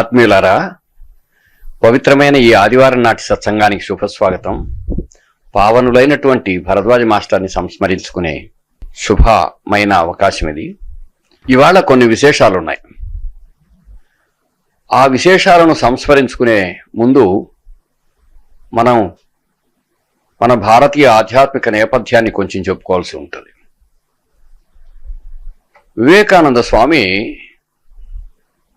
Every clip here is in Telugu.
ఆత్మీయులారా పవిత్రమైన ఈ ఆదివారం నాటి సత్సంగానికి శుభస్వాగతం. పావనులైనటువంటి భరద్వాజ మాస్టర్ని సంస్మరించుకునే శుభమైన అవకాశం ఇది. ఇవాళ కొన్ని విశేషాలు ఉన్నాయి ఆ విశేషాలను సంస్మరించుకునే ముందు మనం మన భారతీయ ఆధ్యాత్మిక నేపథ్యాన్ని కొంచెం చెప్పుకోవాల్సి ఉంటుంది. వివేకానంద స్వామి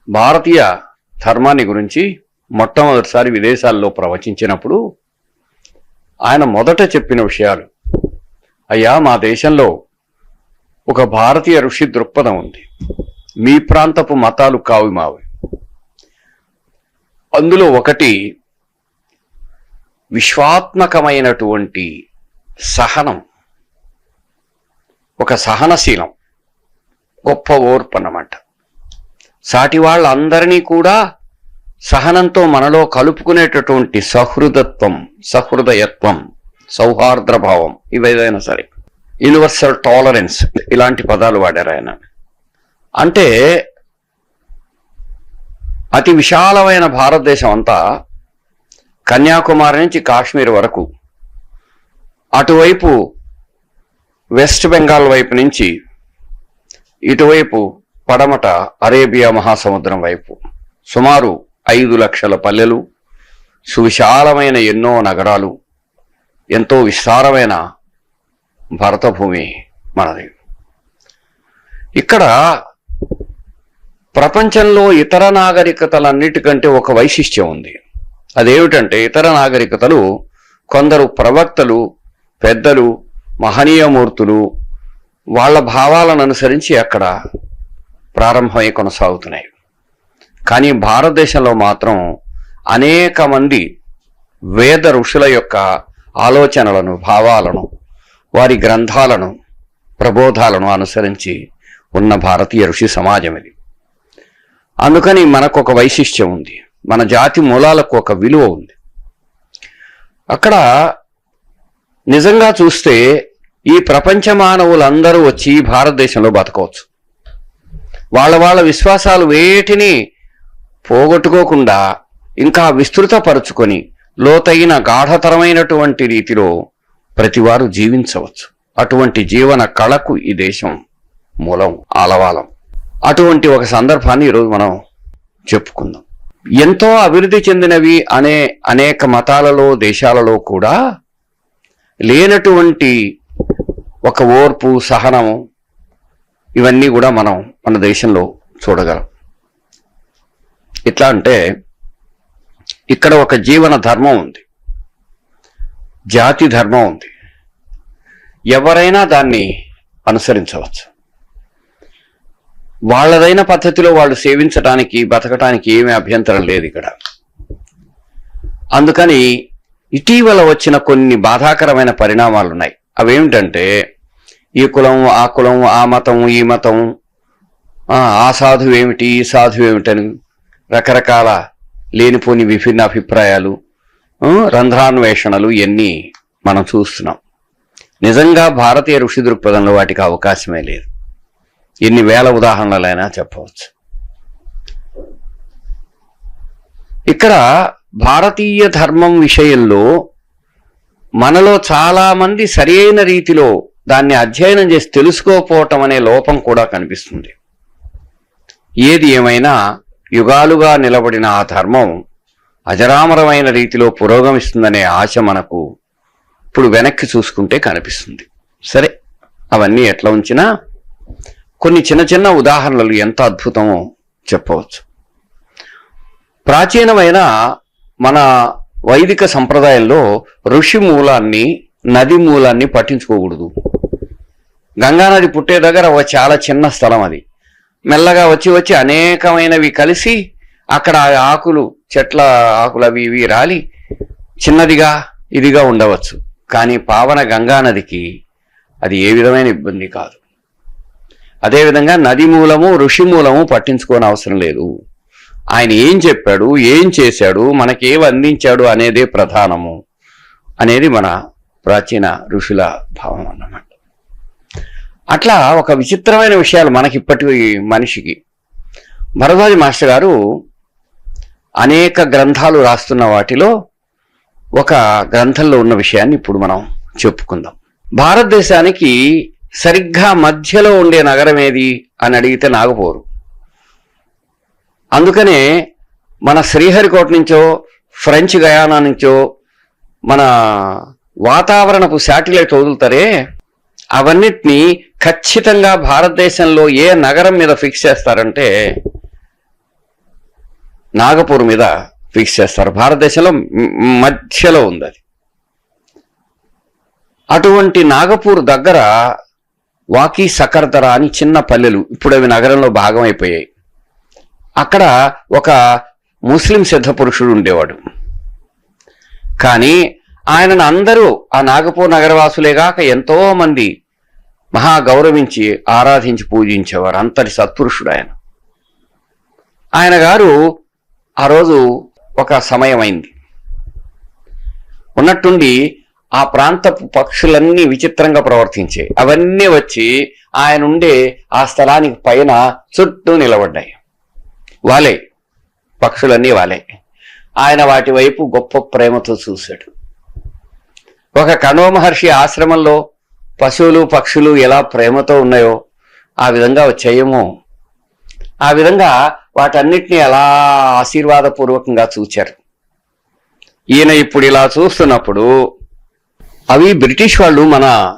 భారతీయ ధర్మాన్ని గురించి మొట్టమొదటిసారి విదేశాల్లో ప్రవచించినప్పుడు ఆయన మొదట చెప్పిన విషయాలు అయ్యా మా దేశంలో ఒక భారతీయ ఋషి దృక్పథం ఉంది. మీ ప్రాంతపు మతాలు కావు మావి. అందులో ఒకటి విశ్వాత్మకమైనటువంటి సహనం ఒక సహనశీలం గొప్ప ఓర్పు అన్నమాట. సాటి వాళ్ళందరినీ కూడా సహనంతో మనలో కలుపుకునేటటువంటి సహృదత్వం సహృదయత్వం సౌహార్ద్ర భావం ఇవేదైనా సరే. యూనివర్సల్ టాలరెన్స్ ఇలాంటి పదాలు వాడారు ఆయన. అంటే అతి విశాలమైన భారతదేశం అంతా కన్యాకుమారి నుంచి కాశ్మీర్ వరకు అటువైపు వెస్ట్ బెంగాల్ వైపు నుంచి ఇటువైపు పడమట అరేబియా మహాసముద్రం వైపు. సుమారు ఐదు లక్షల పల్లెలు సువిశాలమైన ఎన్నో నగరాలు ఎంతో విస్తారమైన భరతభూమి మనది. ఇక్కడ ప్రపంచంలో ఇతర నాగరికతలన్నిటికంటే ఒక వైశిష్ట్యం ఉంది. అదేమిటంటే ఇతర నాగరికతలు కొందరు ప్రవక్తలు పెద్దలు మహనీయమూర్తులు వాళ్ళ భావాలను అనుసరించి అక్కడ ప్రారంభమై కొనసాగుతున్నాయి. కానీ భారతదేశంలో మాత్రం అనేక మంది వేద ఋషుల యొక్క ఆలోచనలను భావాలను వారి గ్రంథాలను ప్రబోధాలను అనుసరించి ఉన్న భారతీయ ఋషి సమాజం ఇది. అందుకని మనకు ఒక వైశిష్ట్యం ఉంది. మన జాతి మూలాలకు ఒక విలువ ఉంది. అక్కడ నిజంగా చూస్తే ఈ ప్రపంచ మానవులందరూ వచ్చి భారతదేశంలో బతకవచ్చు. వాళ్ళ వాళ్ళ విశ్వాసాలు వేటిని పోగొట్టుకోకుండా ఇంకా విస్తృతపరుచుకొని లోతైన గాఢతరమైనటువంటి రీతిలో ప్రతివారు జీవించవచ్చు. అటువంటి జీవన కళకు ఈ దేశం మూలం ఆలవాలం. అటువంటి ఒక సందర్భాన్ని ఈరోజు మనం చెప్పుకుందాం. ఎంతో అభివృద్ధి చెందినవి అనే అనేక మతాలలో దేశాలలో కూడా లేనటువంటి ఒక ఓర్పు సహనము ఇవన్నీ కూడా మనం మన దేశంలో చూడగలం. ఎట్లా అంటే ఇక్కడ ఒక జీవన ధర్మం ఉంది. జాతి ధర్మం ఉంది. ఎవరైనా దాన్ని అనుసరించవచ్చు. వాళ్ళదైన పద్ధతిలో వాళ్ళు సేవించడానికి బతకటానికి ఏమీ అభ్యంతరం లేదు ఇక్కడ. అందుకని ఇటీవల వచ్చిన కొన్ని బాధాకరమైన పరిణామాలు ఉన్నాయి అవేమిటంటే ఈ కులం ఆ కులం ఆ మతం ఈ మతం ఆ సాధువు ఏమిటి ఈ సాధువు ఏమిటని రకరకాల లేనిపోని విభిన్న అభిప్రాయాలు రంధ్రాన్వేషణలు ఇవన్నీ మనం చూస్తున్నాం. నిజంగా భారతీయ ఋషి దృక్పథంలో వాటికి అవకాశమే లేదు. ఎన్ని వేల ఉదాహరణలైనా చెప్పవచ్చు. ఇక్కడ భారతీయ ధర్మం విషయంలో మనలో చాలామంది సరైన సరియైన రీతిలో దాన్ని అధ్యయనం చేసి తెలుసుకోకపోవటం అనే లోపం కూడా కనిపిస్తుంది. ఏది ఏమైనా యుగాలుగా నిలబడిన ఆ ధర్మం అజరామరమైన రీతిలో పురోగమిస్తుందనే ఆశ మనకు ఇప్పుడు వెనక్కి చూసుకుంటే కనిపిస్తుంది. సరే అవన్నీ ఎట్లా ఉంచినా కొన్ని చిన్న చిన్న ఉదాహరణలు ఎంత అద్భుతమో చెప్పవచ్చు. ప్రాచీనమైన మన వైదిక సంప్రదాయంలో ఋషి మూలాన్ని నది మూలాన్ని పట్టించుకోకూడదు. గంగానది పుట్టే దగ్గర ఒక చాలా చిన్న స్థలం అది. మెల్లగా వచ్చి వచ్చి అనేకమైనవి కలిసి అక్కడ ఆ ఆకులు చెట్ల ఆకులు అవి ఇవి రాలి చిన్నదిగా ఇదిగా ఉండవచ్చు. కానీ పావన గంగా నదికి అది ఏ విధమైన ఇబ్బంది కాదు. అదేవిధంగా నది మూలము ఋషి మూలము పట్టించుకోని అవసరం లేదు. ఆయన ఏం చెప్పాడు ఏం చేశాడు మనకేం అందించాడు అనేదే ప్రధానము. అనేది మన ప్రాచీన ఋషుల భావం అన్నమాట అట్లా ఒక విచిత్రమైన విషయాలు మనకి ఇప్పటి మనిషికి. భరద్వాజ మాస్టర్ గారు అనేక గ్రంథాలు రాస్తున్న వాటిలో ఒక గ్రంథంలో ఉన్న విషయాన్ని ఇప్పుడు మనం చెప్పుకుందాం. భారతదేశానికి సరిగ్గా మధ్యలో ఉండే నగరం ఏది అని అడిగితే నాగపూరు. అందుకనే మన శ్రీహరికోట నుంచో ఫ్రెంచ్ గయానా నుంచో మన వాతావరణపు శాటిలైట్ వదులుతారే అవన్నిటినీ ఖచ్చితంగా భారతదేశంలో ఏ నగరం మీద ఫిక్స్ చేస్తారంటే నాగపూర్ మీద ఫిక్స్ చేస్తారు. భారతదేశంలో మధ్యలో ఉంది అది. అటువంటి నాగపూర్ దగ్గర వాకి సకర్దర అని చిన్న పల్లెలు ఇప్పుడు అవి నగరంలో భాగం అయిపోయాయి. అక్కడ ఒక ముస్లిం సిద్ధ పురుషుడు ఉండేవాడు. కానీ ఆయనను అందరూ ఆ నాగపూర్ నగరవాసులేగాక ఎంతో మంది మహా గౌరవించి ఆరాధించి పూజించేవారు అంతటి సత్పురుషుడు ఆయన ఆయన గారు ఆ రోజు ఒక సమయమైంది. ఉన్నట్టుండి ఆ ప్రాంతపు పక్షులన్నీ విచిత్రంగా ప్రవర్తించాయి. అవన్నీ వచ్చి ఆయన ఉండే ఆ స్థలానికి పైన చుట్టూ నిలబడ్డాయి. వాలే. పక్షులన్నీ వాలే. ఆయన వాటి వైపు గొప్ప ప్రేమతో చూశాడు. ఒక కణో మహర్షి ఆశ్రమంలో పశువులు పక్షులు ఎలా ప్రేమతో ఉన్నాయో ఆ విధంగా వచ్చాయేమో. ఆ విధంగా వాటన్నిటిని ఎలా ఆశీర్వాదపూర్వకంగా చూచారు. ఈయన ఇప్పుడు ఇలా చూస్తున్నప్పుడు అవి బ్రిటిష్ వాళ్ళు మన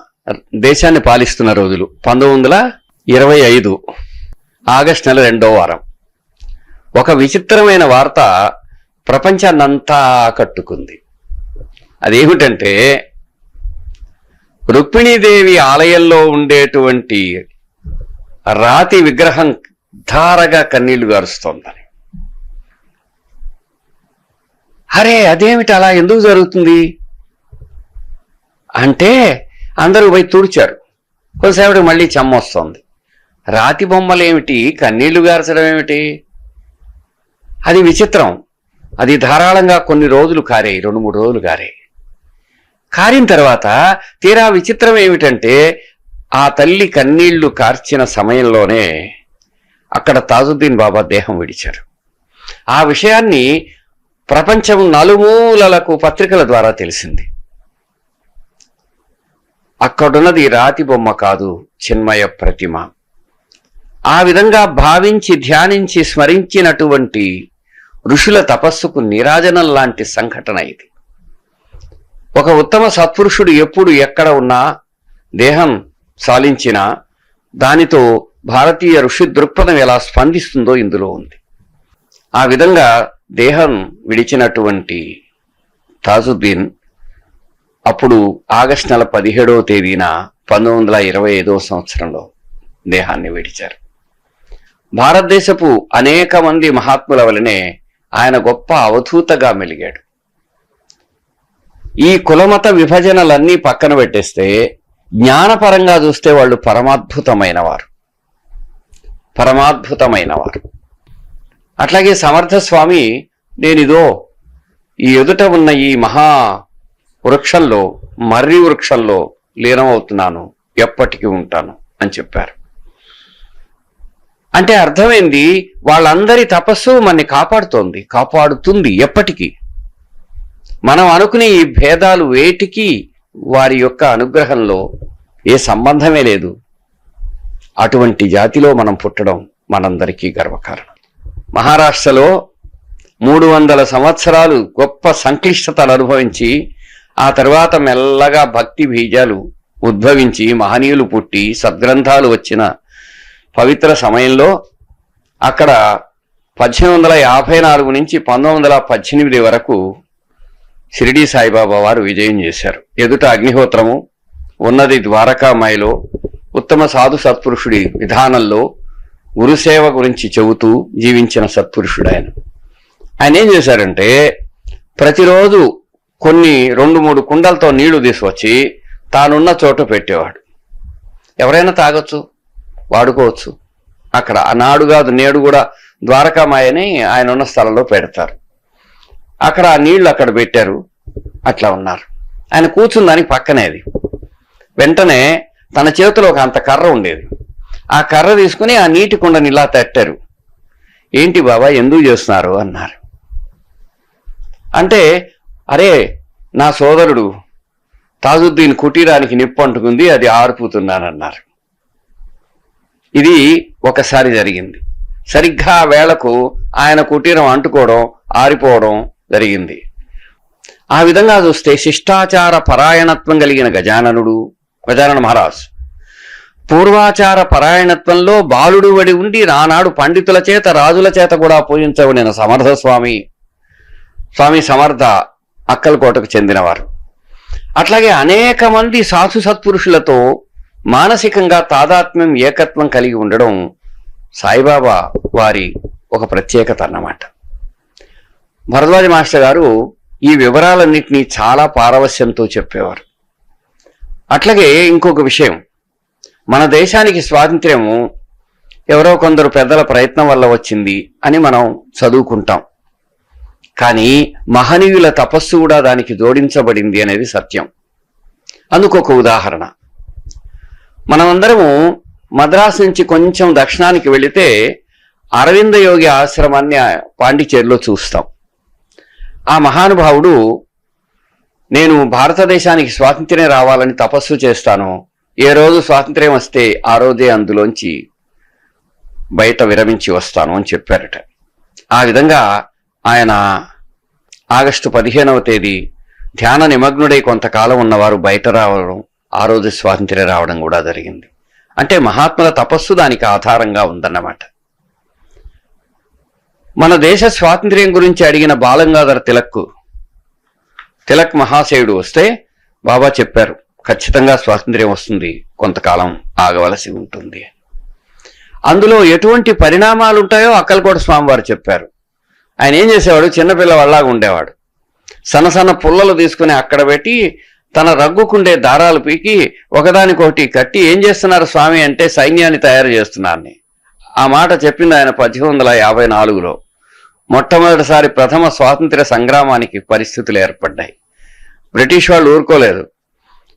దేశాన్ని పాలిస్తున్న రోజులు. పంతొమ్మిది వందల ఇరవై ఐదు ఆగస్ట్ నెల రెండో వారం. ఒక విచిత్రమైన వార్త ప్రపంచాన్నంతా ఆకట్టుకుంది. అదేమిటంటే రుక్మిణీదేవి ఆలయంలో ఉండేటువంటి రాతి విగ్రహం ధారగా కన్నీళ్ళు గారుస్తోందని. అరే అదేమిటి అలా ఎందుకు జరుగుతుంది? అంటే అందరూ పోయి తుడిచారు. కొద్దిసేపటి మళ్ళీ చెమ్మ వస్తోంది. రాతి బొమ్మలు ఏమిటి కన్నీళ్ళు గార్చడం ఏమిటి? అది విచిత్రం. అది ధారాళంగా కొన్ని రోజులు కారాయి రెండు మూడు రోజులు కారాయి. కారిన తర్వాత తీరా విచిత్రం ఏమిటంటే ఆ తల్లి కన్నీళ్ళు కార్చిన సమయంలోనే అక్కడ తాజుద్దీన్ బాబా దేహం విడిచారు. ఆ విషయాన్ని ప్రపంచం నలుమూలలకు పత్రికల ద్వారా తెలిసింది. అక్కడున్నది రాతి బొమ్మ కాదు చిన్మయ ప్రతిమ. ఆ విధంగా భావించి ధ్యానించి స్మరించినటువంటి ఋషుల తపస్సుకు నిరాజనం లాంటి సంఘటన ఇది. ఒక ఉత్తమ సత్పురుషుడు ఎప్పుడు ఎక్కడ ఉన్నా దేహం సాలించినా దానితో భారతీయ ఋషి దృక్పథం ఎలా స్పందిస్తుందో ఇందులో ఉంది. ఆ విధంగా దేహం విడిచినటువంటి తాజుద్దీన్ అప్పుడు ఆగస్టు నెల పదిహేడవ తేదీన పంతొమ్మిది వందల ఇరవై ఐదవ సంవత్సరంలో దేహాన్ని విడిచారు. భారతదేశపు అనేక మంది మహాత్ముల వలనే ఆయన గొప్ప అవధూతగా మెలిగాడు. ఈ కులమత విభజనలన్నీ పక్కన పెట్టేస్తే జ్ఞానపరంగా చూస్తే వాళ్ళు పరమాద్భుతమైన వారు పరమాద్భుతమైన వారు అట్లాగే సమర్థ స్వామి నేనిదో ఈ ఎదుట ఉన్న ఈ మహా వృక్షంలో మర్రి వృక్షంలో లీనమవుతున్నాను ఎప్పటికీ ఉంటాను అని చెప్పారు. అంటే అర్థమైంది వాళ్ళందరి తపస్సు మనని కాపాడుతోంది కాపాడుతుంది ఎప్పటికీ. మనం అనుకునే ఈ భేదాలు వేటికి వారి యొక్క అనుగ్రహంలో ఏ సంబంధమే లేదు. అటువంటి జాతిలో మనం పుట్టడం మనందరికీ గర్వకారణం. మహారాష్ట్రలో మూడు వందల సంవత్సరాలు గొప్ప సంక్లిష్టతలు అనుభవించి ఆ తర్వాత మెల్లగా భక్తి బీజాలు ఉద్భవించి మహనీయులు పుట్టి సద్గ్రంథాలు వచ్చిన పవిత్ర సమయంలో అక్కడ పద్దెనిమిది వందల యాభై నాలుగు నుంచి పంతొమ్మిది వందల పద్దెనిమిది వరకు షిరిడి సాయిబాబా వారు విజయం చేశారు. ఎదుట అగ్నిహోత్రము ఉన్నది ద్వారకామాయిలో ఉత్తమ సాధు సత్పురుషుడి విధానంలో గురుసేవ గురించి చెబుతూ జీవించిన సత్పురుషుడు ఆయన ఆయన ఏం చేశారంటే ప్రతిరోజు కొన్ని రెండు మూడు కుండలతో నీళ్ళు తీసుకొచ్చి తానున్న చోట పెట్టేవాడు. ఎవరైనా తాగొచ్చు వాడుకోవచ్చు. అక్కడ ఆనాడు కాదు నేడు కూడా ద్వారకామాయని ఆయన ఉన్న స్థలంలో పెడతారు. అక్కడ ఆ నీళ్ళు అక్కడ పెట్టారు. అట్లా ఉన్నారు. ఆయన కూర్చున్న దానికి పక్కనే అది. వెంటనే తన చేతిలో ఒక అంత కర్ర ఉండేది. ఆ కర్ర తీసుకుని ఆ నీటి కుండని ఇలా తట్టారు. ఏంటి బాబా ఎందుకు చేస్తున్నారు? అన్నారు. అంటే అరే నా సోదరుడు తాజుద్దీన్ కుటీరానికి నిప్పు అంటుకుంది అది ఆరిపోతున్నానన్నారు. ఇది ఒకసారి జరిగింది. సరిగ్గా ఆ వేళకు ఆయన కుటీరం అంటుకోవడం ఆరిపోవడం జరిగింది. ఆ విధంగా చూస్తే శిష్టాచార పరాయణత్వం కలిగిన గజాననుడు గజానన మహారాజ్. పూర్వాచార పరాయణత్వంలో బాలుడు వడి ఉండి నానాడు పండితుల చేత రాజుల చేత కూడా పూజించబడిన సమర్థ స్వామి స్వామి సమర్థ అక్కలకోటకు చెందినవారు. అట్లాగే అనేక మంది సాధు సత్పురుషులతో మానసికంగా తాదాత్మ్యం ఏకత్వం కలిగి ఉండడం సాయిబాబా వారి ఒక ప్రత్యేకత అన్నమాట. భరద్వాజ మాస్టర్ గారు ఈ వివరాలన్నింటినీ చాలా పారవస్యంతో చెప్పేవారు. అట్లాగే ఇంకొక విషయం. మన దేశానికి స్వాతంత్ర్యము ఎవరో కొందరు పెద్దల ప్రయత్నం వల్ల వచ్చింది అని మనం చదువుకుంటాం. కానీ మహనీయుల తపస్సు కూడా దానికి జోడించబడింది అనేది సత్యం. అందుకొక ఉదాహరణ. మనమందరము మద్రాసు నుంచి కొంచెం దక్షిణానికి వెళితే అరవింద యోగి ఆశ్రమాన్ని పాండిచేరిలో చూస్తాం. ఆ మహానుభావుడు నేను భారతదేశానికి స్వాతంత్ర్యం రావాలని తపస్సు చేస్తాను. ఏ రోజు స్వాతంత్ర్యం వస్తే ఆ రోజే అందులోంచి బయట విరమించి వస్తాను అని చెప్పారట. ఆ విధంగా ఆయన ఆగస్టు పదిహేనవ తేదీ ధ్యాన నిమగ్నుడై కొంతకాలం ఉన్నవారు బయట రావడం ఆ రోజు స్వాతంత్ర్యం రావడం కూడా జరిగింది. అంటే మహాత్ముల తపస్సు దానికి ఆధారంగా ఉందన్నమాట. మన దేశ స్వాతంత్ర్యం గురించి అడిగిన బాలంగాధర తిలక్ తిలక్ మహాశయుడు వస్తే బాబా చెప్పారు ఖచ్చితంగా స్వాతంత్ర్యం వస్తుంది కొంతకాలం ఆగవలసి ఉంటుంది. అందులో ఎటువంటి పరిణామాలు ఉంటాయో అక్కలకోట స్వామివారు చెప్పారు. ఆయన ఏం చేసేవాడు? చిన్నపిల్లవాళ్ళలాగా ఉండేవాడు. సన్న సన్న పుల్లలు తీసుకుని అక్కడ పెట్టి తన రగ్గుకుండే దారాలు పీకి ఒకదానికొకటి కట్టి ఏం చేస్తున్నారు స్వామి అంటే సైన్యాన్ని తయారు చేస్తున్నారని. ఆ మాట చెప్పింది ఆయన పద్దెనిమిది వందల యాభై నాలుగులో. మొట్టమొదటిసారి ప్రథమ స్వాతంత్ర సంగ్రామానికి పరిస్థితులు ఏర్పడ్డాయి. బ్రిటిష్ వాళ్ళు ఊరుకోలేదు.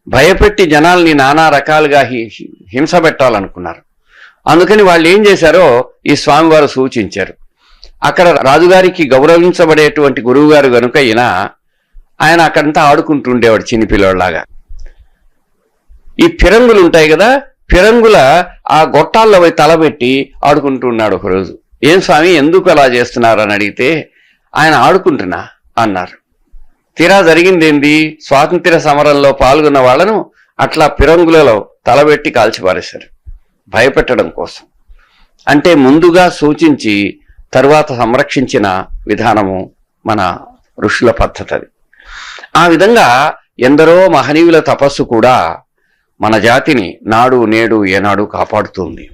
భయపెట్టి జనాల్ని నానా రకాలుగా హి- హింస పెట్టాలనుకున్నారు. అందుకని వాళ్ళు ఏం చేశారో ఈ స్వామివారు సూచించారు. అక్కడ రాజుగారికి గౌరవించబడేటువంటి గురువుగారు గనుక ఈయన ఆయన అక్కడంతా ఆడుకుంటూ ఉండేవాడు చిన్ని ఈ ఫిరంగులు ఉంటాయి కదా ఫిరంగుల ఆ గొట్టాల్లో పోయి తలబెట్టి ఆడుకుంటూ ఉన్నాడు ఒకరోజు. ఏం స్వామి ఎందుకు అలా చేస్తున్నారు అని అడిగితే ఆయన ఆడుకుంటున్నా అన్నారు. తీరా జరిగిందేంది? స్వాతంత్ర్య సమరంలో పాల్గొన్న వాళ్ళను అట్లా పిరంగులలో తలబెట్టి కాల్చిపారేశారు. భయపెట్టడం కోసం. అంటే ముందుగా సూచించి తరువాత సంరక్షించిన విధానము మన ఋషుల పద్ధతి అది ఆ విధంగా ఎందరో మహనీయుల తపస్సు కూడా మన జాతిని నాడు నేడు ఏనాడు కాపాడుతుంది.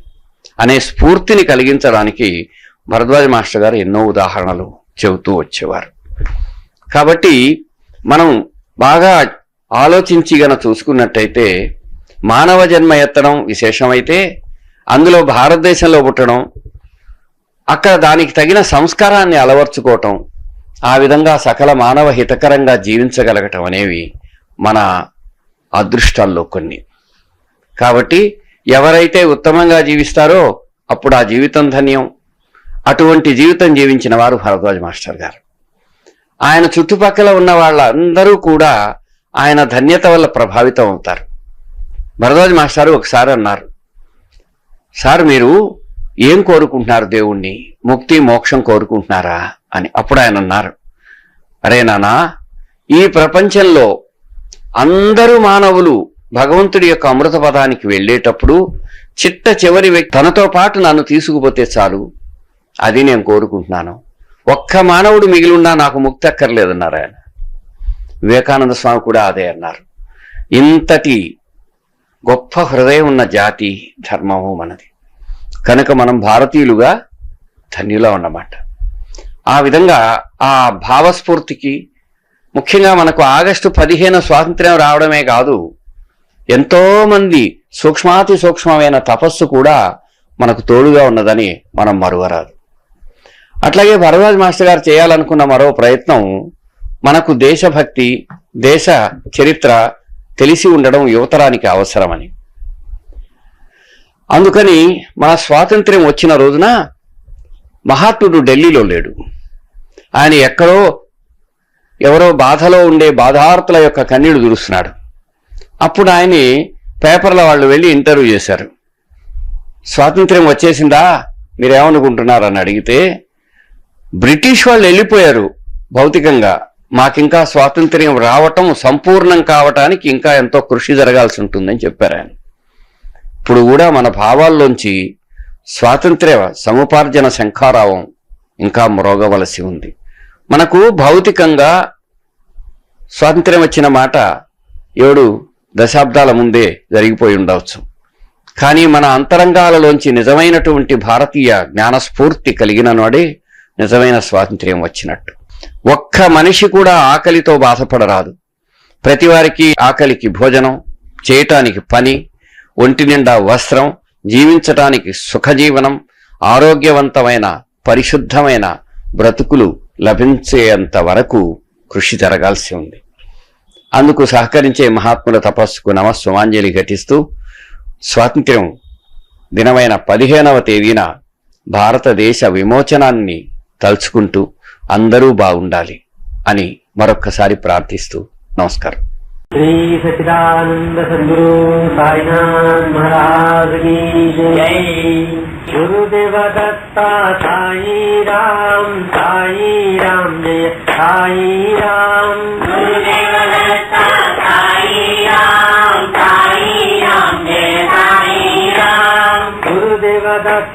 అనే స్ఫూర్తిని కలిగించడానికి భరద్వాజ మాస్టర్ గారు ఎన్నో ఉదాహరణలు చెబుతూ వచ్చేవారు. కాబట్టి మనం బాగా ఆలోచించి గన చూసుకున్నట్టయితే మానవ జన్మ ఎత్తడం విశేషమైతే అందులో భారతదేశంలో పుట్టడం అక్కడ దానికి తగిన సంస్కారాన్ని అలవర్చుకోవటం ఆ విధంగా సకల మానవ హితకరంగా జీవించగలగటం అనేవి మన అదృష్టాల్లో కొన్ని. కాబట్టి ఎవరైతే ఉత్తమంగా జీవిస్తారో అప్పుడు ఆ జీవితం ధన్యం. అటువంటి జీవితం జీవించిన వారు భరద్వాజ మాస్టర్ గారు. ఆయన చుట్టుపక్కల ఉన్న వాళ్ళందరూ కూడా ఆయన ధన్యత వల్ల ప్రభావితం అవుతారు. భరద్వాజ మాస్టారు ఒకసారి అన్నారు సార్ మీరు ఏం కోరుకుంటున్నారు దేవుణ్ణి? ముక్తి మోక్షం కోరుకుంటున్నారా? అని. అప్పుడు ఆయన అన్నారు అరే నానా ఈ ప్రపంచంలో అందరూ మానవులు భగవంతుడి యొక్క అమృత పదానికి వెళ్ళేటప్పుడు చిట్ట చివరి వ్యక్తి తనతో పాటు నన్ను తీసుకుపోతే చాలు. అది నేను కోరుకుంటున్నాను. ఒక్క మానవుడు మిగిలిన్నా నాకు ముక్తి అక్కర్లేదన్నారు ఆయన వివేకానంద స్వామి కూడా అదే అన్నారు. ఇంతటి గొప్ప హృదయం ఉన్న జాతి ధర్మము మనది. కనుక మనం భారతీయులుగా ధన్యులా ఉన్నమాట. ఆ విధంగా ఆ భావస్ఫూర్తికి ముఖ్యంగా మనకు ఆగస్టు పదిహేను స్వాతంత్ర్యం రావడమే కాదు ఎంతో మంది సూక్ష్మాతి సూక్ష్మమైన తపస్సు కూడా మనకు తోడుగా ఉన్నదని మనం మరువరాదు. అట్లాగే భరద్వాజ్ మాస్టర్ గారు చేయాలనుకున్న మరో ప్రయత్నం మనకు దేశభక్తి దేశ చరిత్ర తెలిసి ఉండడం యువతరానికి అవసరమని. అందుకని మన స్వాతంత్ర్యం వచ్చిన రోజున మహాత్ముడు ఢిల్లీలో లేడు. ఆయన ఎక్కడో ఎవరో బాధలో ఉండే బాధార్తుల యొక్క కన్నీడు దురుస్తున్నాడు. అప్పుడు ఆయన్ని పేపర్ల వాళ్ళు వెళ్ళి ఇంటర్వ్యూ చేశారు. స్వాతంత్ర్యం వచ్చేసిందా? మీరేమనుకుంటున్నారని అడిగితే బ్రిటిష్ వాళ్ళు వెళ్ళిపోయారు భౌతికంగా. మాకింకా స్వాతంత్ర్యం రావటం సంపూర్ణం కావటానికి ఇంకా ఎంతో కృషి జరగాల్సి ఉంటుందని చెప్పారు ఆయన. ఇప్పుడు కూడా మన భావాల్లోంచి స్వాతంత్ర్య సముపార్జన శంఖారావం ఇంకా మ్రోగవలసి ఉంది. మనకు భౌతికంగా స్వాతంత్ర్యం వచ్చిన మాట ఏడు దశాబ్దాల ముందే జరిగిపోయి ఉండవచ్చు. కానీ మన అంతరంగాలలోంచి నిజమైనటువంటి భారతీయ జ్ఞానస్ఫూర్తి కలిగిన నాడే నిజమైన స్వాతంత్ర్యం వచ్చినట్టు. ఒక్క మనిషి కూడా ఆకలితో బాధపడరాదు. ప్రతి వారికి ఆకలికి భోజనం చేయటానికి పని ఒంటి నిండా వస్త్రం జీవించటానికి సుఖజీవనం ఆరోగ్యవంతమైన పరిశుద్ధమైన బ్రతుకులు లభించేంత వరకు కృషి జరగాల్సి ఉంది. అందుకు సహకరించే మహాత్ముల తపస్సుకు నమస్వమాంజలి ఘటిస్తూ స్వాతంత్ర్యం దినమైన పదిహేనవ తేదీన భారతదేశ విమోచనాన్ని తలుచుకుంటూ అందరూ బాగుండాలి అని మరొక్కసారి ప్రార్థిస్తూ నమస్కారం. శ్రీ సచిదానంద సద్గురు సాయినాథ్ మహారాజ్ కీ జై. గురుదేవ దత్త సాయి రామ్ సాయి రామ్ జయ సాయి రామ్. గురుదేవ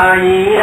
ತಾಯಿಯ